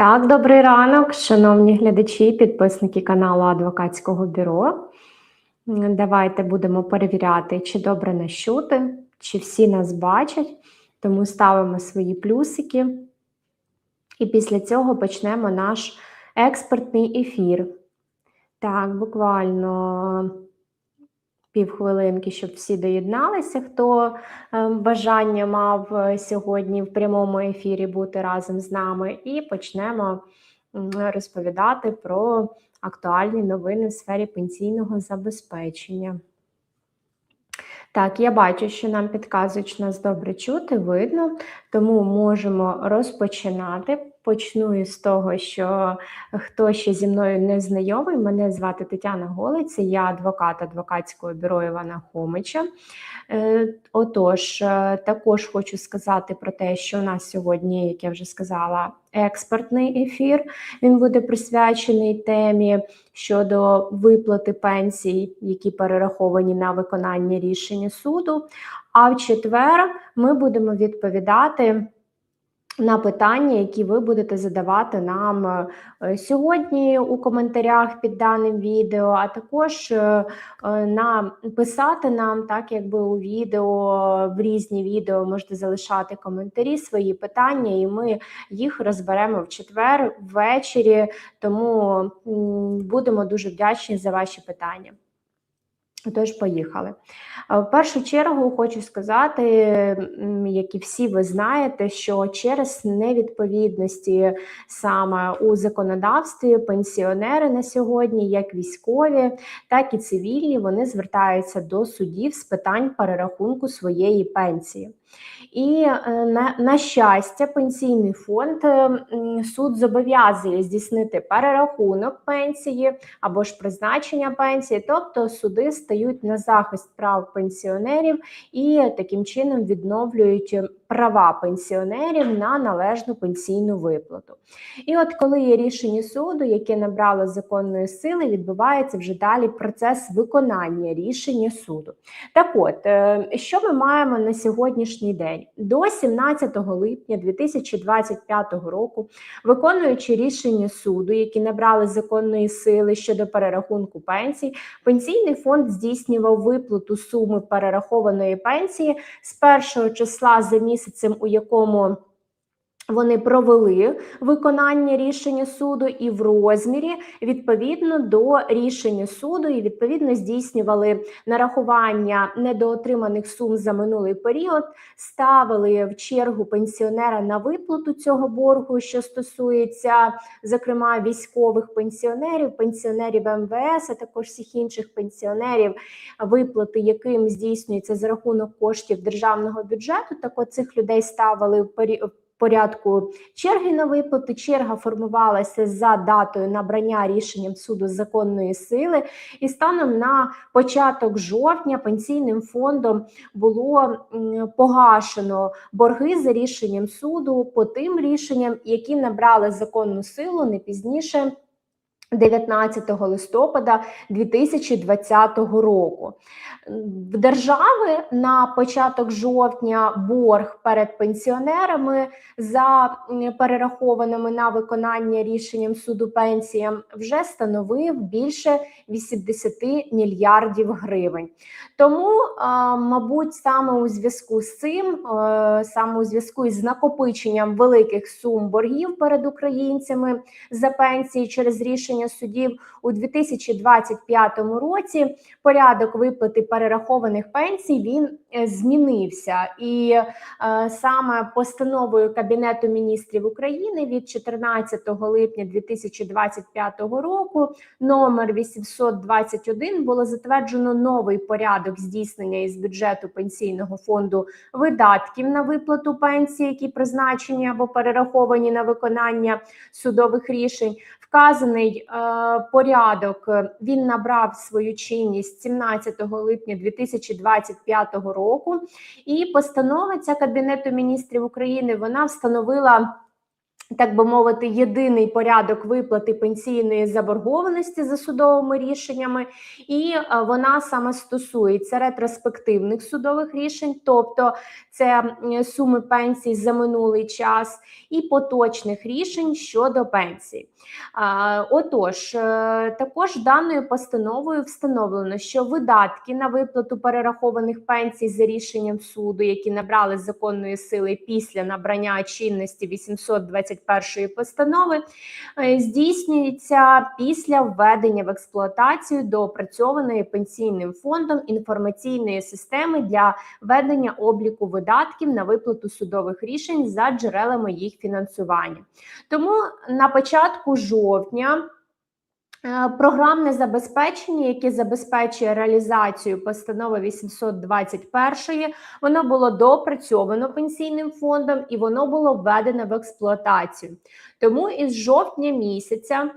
Так, добрий ранок, шановні глядачі, підписники каналу Адвокатського бюро. Давайте будемо перевіряти, чи добре нас чути, чи всі нас бачать. Тому ставимо свої плюсики. І після цього почнемо наш експертний ефір. Так, буквально півхвилинки, щоб всі доєдналися, хто е, бажання мав е, сьогодні в прямому ефірі бути разом з нами, і почнемо розповідати про актуальні новини в сфері пенсійного забезпечення. Так, я бачу, що нам підказують, що нас добре чути, видно, тому можемо розпочинати. Почну із того, що хто ще зі мною не знайомий, мене звати Тетяна Голець, я адвокат адвокатського бюро Івана Хомича. Е, Отож, е, також хочу сказати про те, що у нас сьогодні, як я вже сказала, експертний ефір. Він буде присвячений темі щодо виплати пенсій, які перераховані на виконання рішення суду. А в четвер ми будемо відповідати на питання, які ви будете задавати нам е, сьогодні у коментарях під даним відео, а також е, е, на писати нам, так якби у відео, в різні відео можете залишати коментарі, свої питання, і ми їх розберемо в четвер ввечері. Тому будемо дуже вдячні за ваші питання. Тож, поїхали. В першу чергу хочу сказати, як і всі ви знаєте, що через невідповідності саме у законодавстві пенсіонери на сьогодні, як військові, так і цивільні, вони звертаються до судів з питань перерахунку своєї пенсії. І е, на, на щастя, пенсійний фонд е, суд зобов'язує здійснити перерахунок пенсії або ж призначення пенсії, тобто суди стають на захист прав пенсіонерів і таким чином відновлюють права пенсіонерів на належну пенсійну виплату. І от коли є рішення суду, яке набрало законної сили, відбувається вже далі процес виконання рішення суду. Так от, е, що ми маємо на сьогоднішній день? До 17 липня 2025 року, виконуючи рішення суду, які набрали законної сили щодо перерахунку пенсій, пенсійний фонд здійснював виплату суми перерахованої пенсії з першого числа за місяцем, у якому вони провели виконання рішення суду і в розмірі відповідно до рішення суду, і відповідно здійснювали нарахування недоотриманих сум за минулий період, ставили в чергу пенсіонера на виплату цього боргу, що стосується, зокрема, військових пенсіонерів, пенсіонерів МВС, а також всіх інших пенсіонерів, виплати яким здійснюється за рахунок коштів державного бюджету. Так от цих людей ставили в порядку черги на виплати. Черга формувалася за датою набрання рішенням суду законної сили, і станом на початок жовтня пенсійним фондом було погашено борги за рішенням суду по тим рішенням, які набрали законну силу не пізніше. 19 листопада 2020 року в держави на початок жовтня борг перед пенсіонерами за перерахованими на виконання рішенням суду пенсіям вже становив більше 80 мільярдів гривень. Тому, мабуть, саме у зв'язку з цим, саме у зв'язку із накопиченням великих сум боргів перед українцями за пенсії через рішення судів у 2025 році, порядок виплати перерахованих пенсій він е, змінився, і е, саме постановою Кабінету міністрів України від 14 липня 2025 року, номер 821, було затверджено новий порядок здійснення із бюджету пенсійного фонду видатків на виплату пенсії, які призначені або перераховані на виконання судових рішень. Вказаний е, порядок. Е, він набрав свою чинність 17 липня 2025 року, і постанова ця Кабінету міністрів України вона встановила так би мовити, єдиний порядок виплати пенсійної заборгованості за судовими рішеннями, і е, вона саме стосується ретроспективних судових рішень, тобто це суми пенсій за минулий час, і поточних рішень щодо пенсій. Отож, е, також даною постановою встановлено, що видатки на виплату перерахованих пенсій за рішенням суду, які набрали законної сили після набрання чинності 820 першої постанови е, здійснюється після введення в експлуатацію до опрацьованої пенсійним фондом інформаційної системи для ведення обліку видатків на виплату судових рішень за джерелами їх фінансування. Тому на початку жовтня. Е, програмне забезпечення, яке забезпечує реалізацію постанови 821, воно було допрацьовано пенсійним фондом і воно було введено в експлуатацію. Тому із жовтня місяця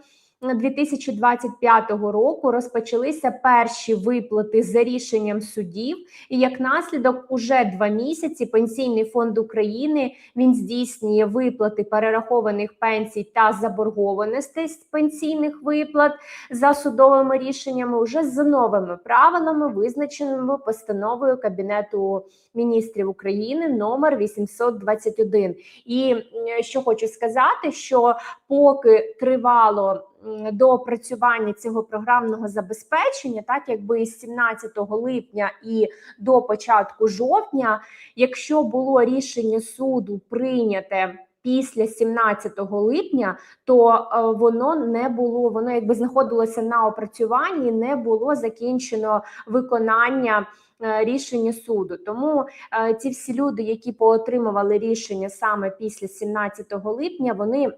2025 року розпочалися перші виплати за рішенням судів, і як наслідок, уже два місяці пенсійний фонд України він здійснює виплати перерахованих пенсій та заборгованостей з пенсійних виплат за судовими рішеннями, уже за новими правилами, визначеними постановою Кабінету міністрів України номер 821. І що хочу сказати, що поки тривало до опрацювання цього програмного забезпечення, так якби із 17 липня і до початку жовтня, якщо було рішення суду прийняте. Після 17 липня, то е, воно не було, воно якби знаходилося на опрацюванні, не було закінчено виконання е, рішення суду. Тому е, ці всі люди, які поотримували рішення саме після 17 липня, вони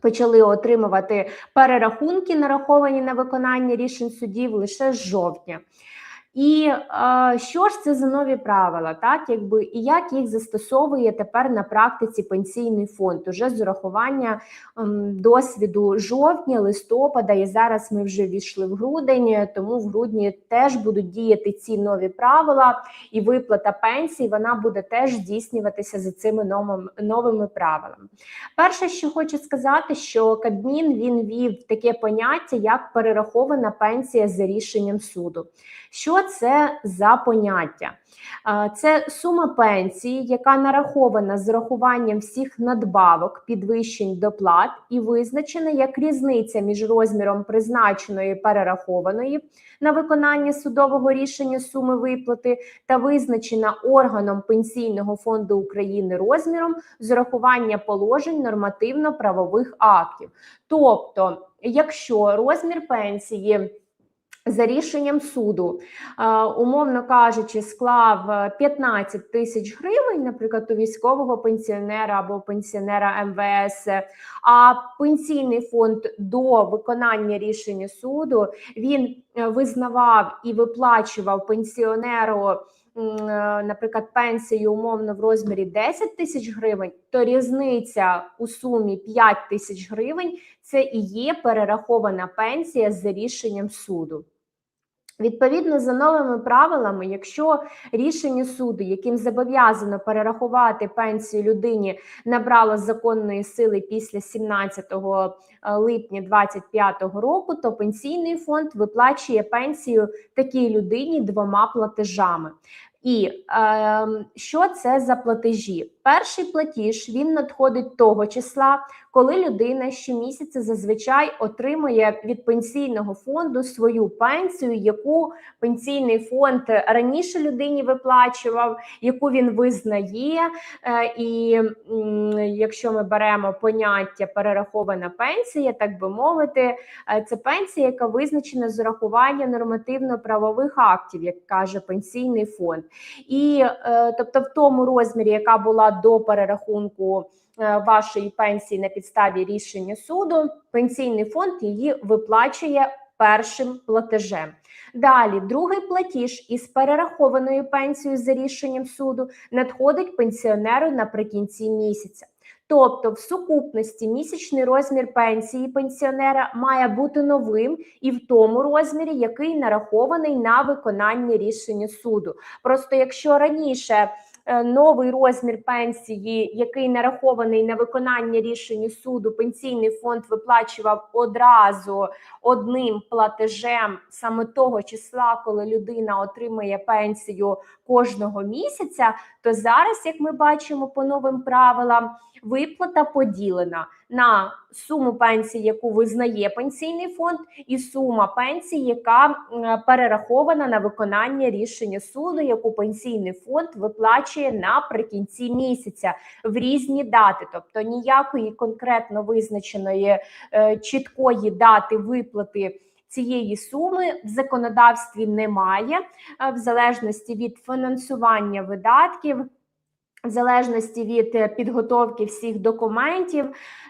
почали отримувати перерахунки, нараховані на виконання рішень судів лише з жовтня. І е, що ж це за нові правила, так якби і як їх застосовує тепер на практиці пенсійний фонд уже з урахування е, досвіду жовтня, листопада, і зараз ми вже війшли в грудень, тому в грудні теж будуть діяти ці нові правила, і виплата пенсій вона буде теж здійснюватися за цими новими, новими правилами. Перше, що хочу сказати, що Кабмін він вів таке поняття, як перерахована пенсія за рішенням суду. Що це за поняття? Це сума пенсії, яка нарахована з рахуванням всіх надбавок, підвищень доплат і визначена як різниця між розміром призначеної перерахованої на виконання судового рішення суми виплати та визначена органом Пенсійного фонду України розміром з урахування положень нормативно-правових актів. Тобто, якщо розмір пенсії за рішенням суду, умовно кажучи, склав 15 е, тисяч гривень, наприклад, у військового пенсіонера або пенсіонера МВС. А пенсійний фонд до виконання рішення суду він е, визнавав і виплачував пенсіонеру. Е, наприклад, пенсію умовно в розмірі 10 тисяч гривень, то різниця у сумі 5 тисяч гривень це і є перерахована пенсія за рішенням суду. Відповідно за новими правилами, якщо рішення суду, яким зобов'язано перерахувати пенсію людині, набрало законної сили після 17 е, липня 2025 року, то пенсійний фонд виплачує пенсію такій людині двома платежами. І е, що це за платежі? Перший платіж він надходить того числа, коли людина щомісяця зазвичай отримує від пенсійного фонду свою пенсію, яку пенсійний фонд раніше людині виплачував, яку він визнає. Е, і якщо ми беремо поняття перерахована пенсія, так би мовити, е, це пенсія, яка визначена з урахування нормативно-правових актів, як каже пенсійний фонд. І е, тобто, в тому розмірі, яка була до перерахунку. Е, вашої пенсії на підставі рішення суду, пенсійний фонд її виплачує першим платежем. Далі, другий платіж із перерахованою пенсією за рішенням суду надходить пенсіонеру наприкінці місяця. Тобто, в сукупності місячний розмір пенсії пенсіонера має бути новим і в тому розмірі, який нарахований на виконання рішення суду. Просто якщо раніше новий розмір пенсії, який нарахований на виконання рішення суду, пенсійний фонд виплачував одразу одним платежем саме того числа, коли людина отримує пенсію кожного місяця, то зараз, як ми бачимо по новим правилам, виплата поділена на суму пенсії, яку визнає пенсійний фонд, і сума пенсії, яка перерахована на виконання рішення суду, яку пенсійний фонд виплачує наприкінці місяця в різні дати, тобто ніякої конкретно визначеної е, чіткої дати виплати. Цієї суми в законодавстві немає, е, в залежності від фінансування видатків, в залежності від е, підготовки всіх документів,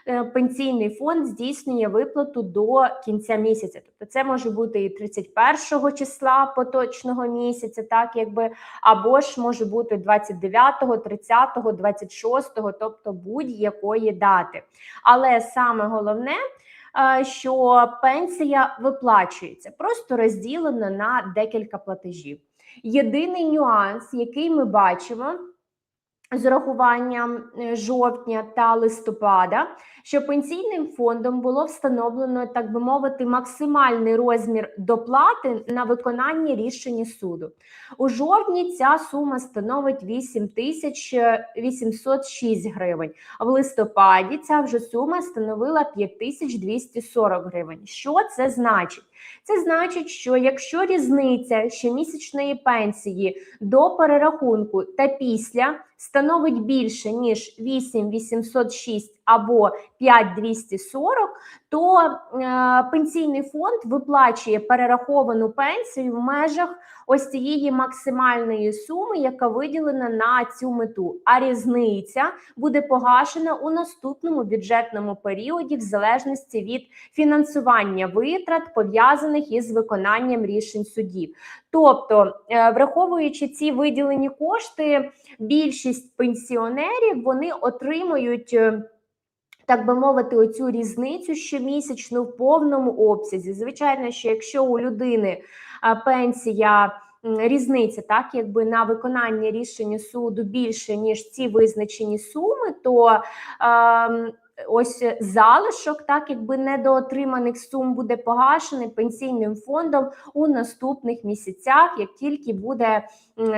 е, пенсійний фонд здійснює виплату до кінця місяця. Тобто це може бути і 31 числа поточного місяця, так якби або ж може бути 29, 30, 26, тобто будь-якої дати. Але саме головне. е, Що пенсія виплачується, просто розділена на декілька платежів. Єдиний нюанс, який ми бачимо, з урахуванням е, жовтня та листопада, що пенсійним фондом було встановлено, так би мовити, максимальний розмір доплати на виконання рішення суду. У жовтні ця сума становить 8 тисяч 806 гривень, а в листопаді ця вже сума становила 5240 гривень. Що це значить? Це значить, що якщо різниця щомісячної пенсії до перерахунку та після становить більше ніж 8806 або 5240, то е, пенсійний фонд виплачує перераховану пенсію в межах ось цієї максимальної суми, яка виділена на цю мету. А різниця буде погашена у наступному бюджетному періоді, в залежності від фінансування витрат, пов'язаних із виконанням рішень судів. Тобто, е, враховуючи ці виділені кошти, більшість пенсіонерів вони отримують. Е, Так би мовити, оцю різницю щомісячну в повному обсязі. Звичайно, що якщо у людини пенсія різниця, так якби на виконання рішення суду більше ніж ці визначені суми, то ем, ось залишок, так якби недоотриманих сум буде погашений пенсійним фондом у наступних місяцях, як тільки буде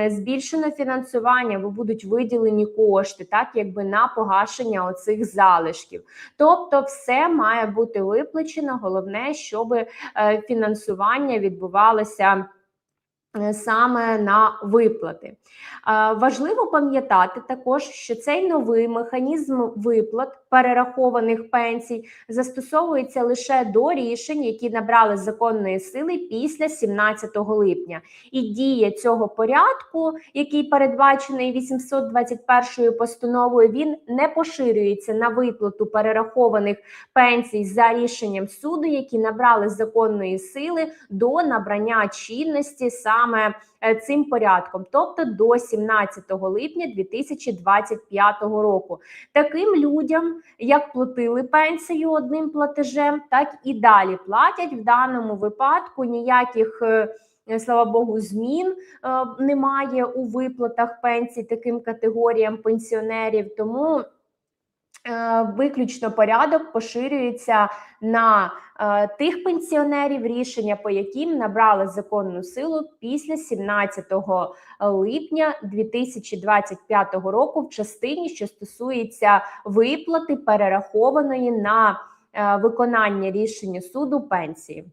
збільшено фінансування, бо будуть виділені кошти, так якби на погашення оцих залишків. Тобто, все має бути виплачено. Головне, щоб е, фінансування відбувалося. Е, Саме на виплати важливо пам'ятати також, що цей новий механізм виплат перерахованих пенсій застосовується лише до рішень, які набрали законної сили після 17 липня. І дія цього порядку, який передбачений 821 постановою, він не поширюється на виплату перерахованих пенсій за рішенням суду, які набрали законної сили до набрання чинності саме е, цим порядком, тобто до 17 липня 2025 року. Таким людям, як платили пенсію одним платежем, так і далі платять в даному випадку ніяких. е, Слава Богу, змін е, немає у виплатах пенсій таким категоріям пенсіонерів, тому е, виключно порядок поширюється на е, тих пенсіонерів, рішення по яким набрали законну силу після 17 липня 2025 року в частині, що стосується виплати перерахованої на е, виконання рішення суду пенсії.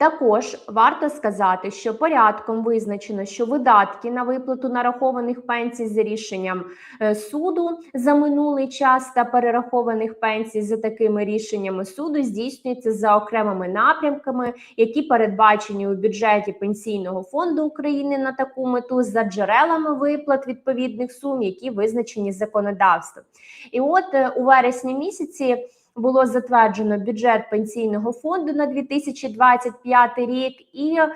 Також варто сказати, що порядком визначено, що видатки на виплату нарахованих пенсій за рішенням е, суду за минулий час та перерахованих пенсій за такими рішеннями суду здійснюються за окремими напрямками, які передбачені у бюджеті Пенсійного фонду України на таку мету за джерелами виплат відповідних сум, які визначені законодавством. І от е, у вересні місяці було затверджено бюджет пенсійного фонду на 2025 рік, і е,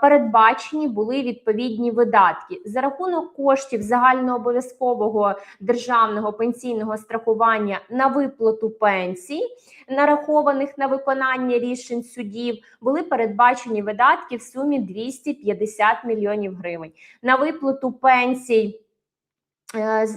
передбачені були відповідні видатки. За рахунок коштів загальнообов'язкового державного пенсійного страхування на виплату пенсій, нарахованих на виконання рішень судів, були передбачені видатки в сумі 250 мільйонів гривень. На виплату пенсій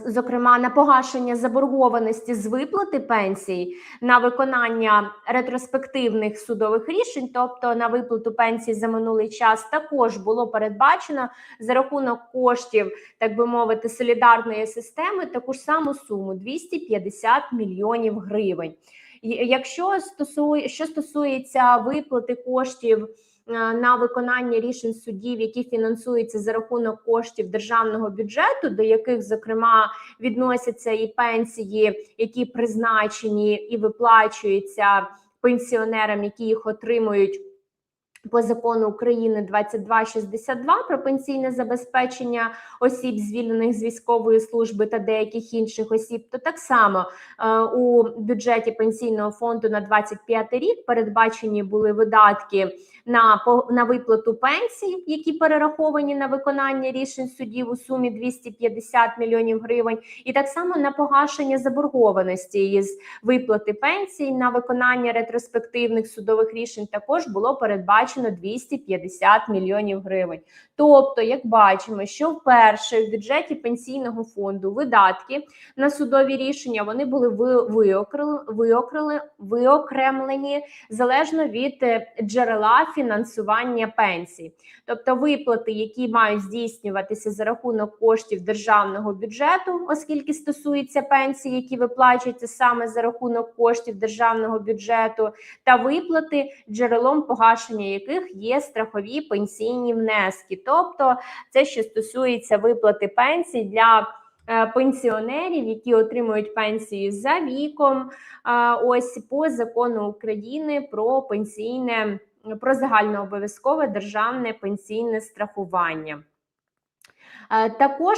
зокрема, на погашення заборгованості з виплати пенсій на виконання ретроспективних судових рішень, тобто на виплату пенсій за минулий час, також було передбачено за рахунок коштів, так би мовити, солідарної системи таку ж саму суму 250 мільйонів гривень. Якщо стосує, що стосується виплати коштів. Е, на виконання рішень судів, які фінансуються за рахунок коштів державного бюджету, до яких зокрема відносяться і пенсії, які призначені і виплачуються пенсіонерам, які їх отримують по закону України 2262 про пенсійне забезпечення осіб, звільнених з військової служби та деяких інших осіб, то так само е, у бюджеті пенсійного фонду на 25 рік передбачені були видатки на на виплату пенсій, які перераховані на виконання рішень судів у сумі 250 мільйонів гривень, і так само на погашення заборгованості із виплати пенсій на виконання ретроспективних судових рішень також було передбачено передбачено 250 мільйонів гривень. Тобто, як бачимо, що вперше в бюджеті пенсійного фонду видатки на судові рішення вони були виокрили, виокремлені залежно від е, джерела фінансування пенсій, тобто виплати, які мають здійснюватися за рахунок коштів державного бюджету, оскільки стосується пенсій, які виплачуються саме за рахунок коштів державного бюджету, та виплати джерелом погашення яких є страхові пенсійні внески. Тобто, це що стосується виплати пенсій для е, пенсіонерів, які отримують пенсію за віком, ось по закону України про пенсійне про загальнообов'язкове державне пенсійне страхування. Е, також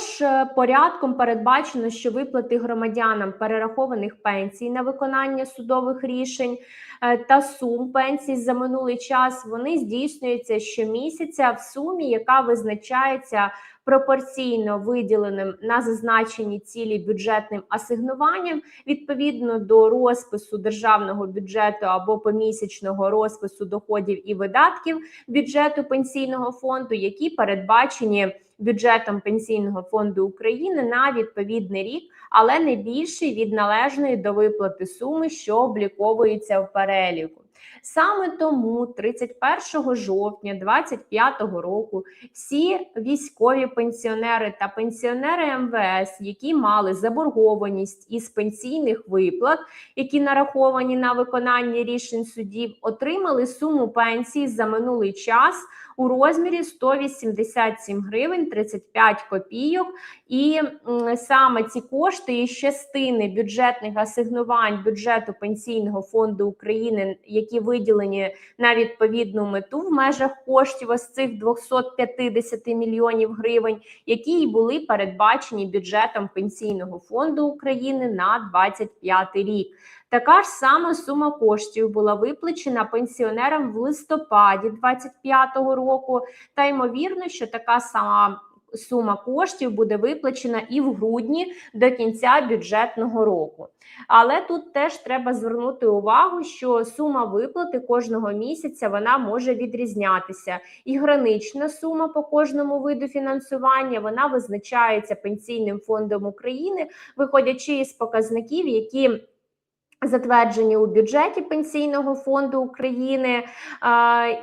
порядком передбачено, що виплати громадянам перерахованих пенсій на виконання судових рішень Е, та сум пенсій за минулий час вони здійснюються щомісяця в сумі, яка визначається пропорційно виділеним на зазначені цілі бюджетним асигнуванням відповідно до розпису державного бюджету або помісячного розпису доходів і видатків бюджету пенсійного фонду, які передбачені бюджетом пенсійного фонду України на відповідний рік але не більший від належної до виплати суми, що обліковується в переліку. Саме тому 31 жовтня 2025 року всі військові пенсіонери та пенсіонери МВС, які мали заборгованість із пенсійних виплат, які нараховані на виконання рішень судів, отримали суму пенсії за минулий час у розмірі 187 гривень 35 копійок. І саме ці кошти із частини бюджетних асигнувань бюджету пенсійного фонду України, які виділені на відповідну мету в межах коштів ось цих 250 мільйонів гривень, які й були передбачені бюджетом пенсійного фонду України на 25 рік. Така ж сама сума коштів була виплачена пенсіонерам в листопаді 2025 року, та ймовірно, що така сама. Сума коштів буде виплачена і в грудні до кінця бюджетного року. Але тут теж треба звернути увагу, що сума виплати кожного місяця вона може відрізнятися. І гранична сума по кожному виду фінансування вона визначається пенсійним фондом України, виходячи із показників, які Затверджені у бюджеті пенсійного фонду України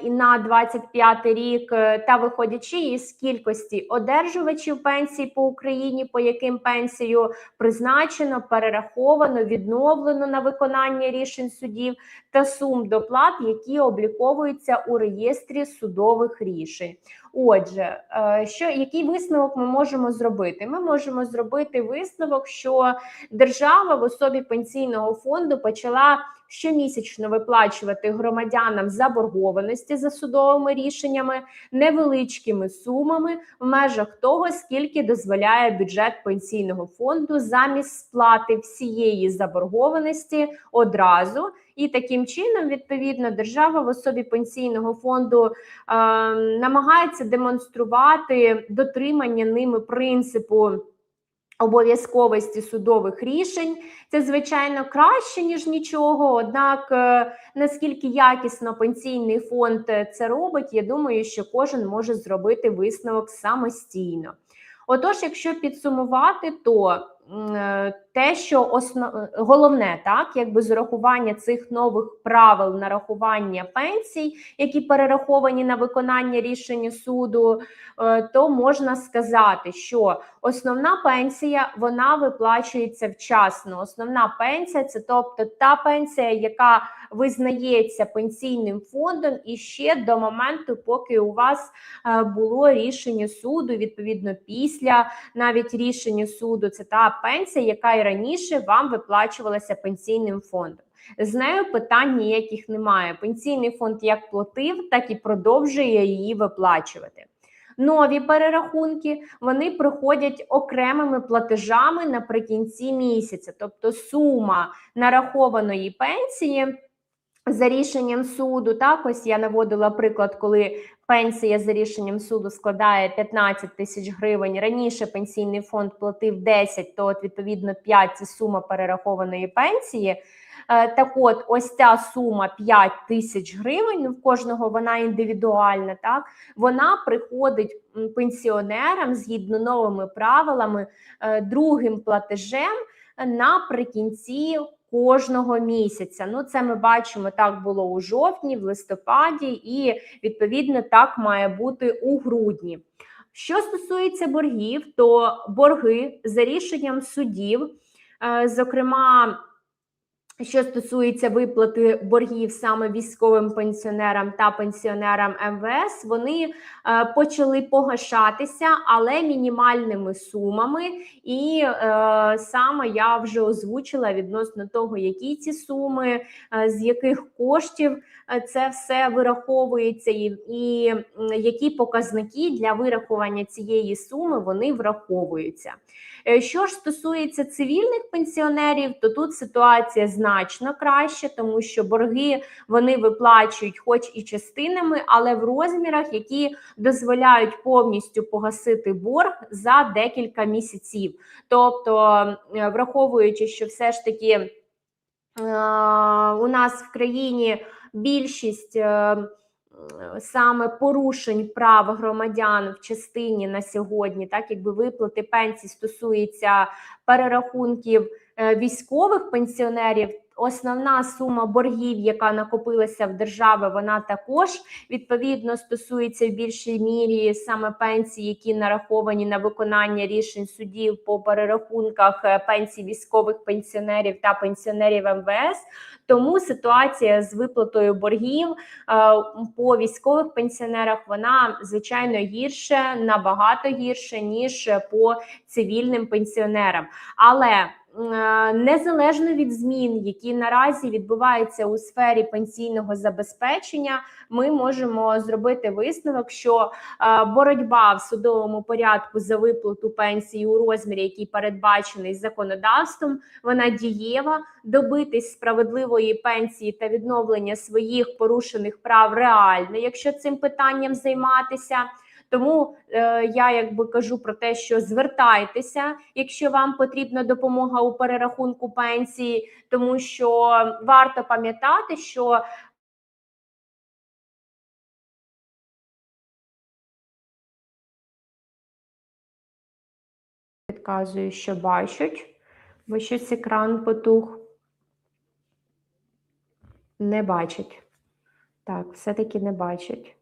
і на 25 рік, е, та виходячи із кількості одержувачів пенсій по Україні, по яким пенсію призначено, перераховано, відновлено на виконання рішень судів та сум доплат, які обліковуються у реєстрі судових рішень. Отже, е, що який висновок ми можемо зробити? Ми можемо зробити висновок, що держава в особі пенсійного фонду почала щомісячно виплачувати громадянам заборгованості за судовими рішеннями невеличкими сумами в межах того, скільки дозволяє бюджет пенсійного фонду замість сплати всієї заборгованості одразу. І таким чином, відповідно, держава в особі пенсійного фонду е, намагається демонструвати дотримання ними принципу. Обов'язковості судових рішень це звичайно краще ніж нічого. Однак е, наскільки якісно пенсійний фонд це робить, я думаю, що кожен може зробити висновок самостійно. Отож, якщо підсумувати, то е, те, що основ... головне, так, якби з урахування цих нових правил нарахування пенсій, які перераховані на виконання рішення суду, е, то можна сказати, що основна пенсія вона виплачується вчасно. Основна пенсія це тобто та пенсія, яка визнається пенсійним фондом і ще до моменту, поки у вас е, було рішення суду, відповідно, після навіть рішення суду, це та пенсія, яка і раніше вам виплачувалася пенсійним фондом. З нею питань ніяких немає. Пенсійний фонд як платив, так і продовжує її виплачувати. Нові перерахунки вони проходять окремими платежами наприкінці місяця, тобто сума нарахованої пенсії за рішенням суду. Так, ось я наводила приклад, коли пенсія за рішенням суду складає 15 тисяч гривень. Раніше пенсійний фонд платив 10, то от відповідно 5 – це сума перерахованої пенсії. Е, Так, от, ось ця сума 5 тисяч гривень. Ну, в кожного вона індивідуальна. Так, вона приходить пенсіонерам згідно новими правилами е, другим платежем наприкінці кожного місяця. Ну, це ми бачимо, так було у жовтні, в листопаді, і відповідно так має бути у грудні. Що стосується боргів, то борги за рішенням судів, е, зокрема. Що стосується виплати боргів саме військовим пенсіонерам та пенсіонерам МВС, вони е, почали погашатися, але мінімальними сумами. І е, саме я вже озвучила відносно того, які ці суми, е, з яких коштів е, це все вираховується, і, і які показники для вирахування цієї суми вони враховуються. Е, Що ж стосується цивільних пенсіонерів, то тут ситуація значно краще, тому що борги вони виплачують, хоч і частинами, але в розмірах, які дозволяють повністю погасити борг за декілька місяців. Тобто, е, враховуючи, що все ж таки е, у нас в країні більшість. Е, Саме порушень прав громадян в частині на сьогодні, так якби виплати пенсій стосується перерахунків е, військових пенсіонерів. Основна сума боргів, яка накопилася в держави, вона також відповідно стосується в більшій мірі саме пенсій, які нараховані на виконання рішень судів по перерахунках е, пенсій військових пенсіонерів та пенсіонерів МВС. Тому ситуація з виплатою боргів е, по військових пенсіонерах вона звичайно гірше, набагато гірше ніж по цивільним пенсіонерам. Але е, незалежно від змін, які наразі відбуваються у сфері пенсійного забезпечення, ми можемо зробити висновок, що е, боротьба в судовому порядку за виплату пенсії у розмірі, який передбачений законодавством, вона дієва. Добитись справедливої пенсії та відновлення своїх порушених прав реально, якщо цим питанням займатися. Тому е, я якби кажу про те, що звертайтеся, якщо вам потрібна допомога у перерахунку пенсії, тому що варто пам'ятати, що підказую, що бачать, бо щось екран потух. Не бачать. Так, все-таки не бачать.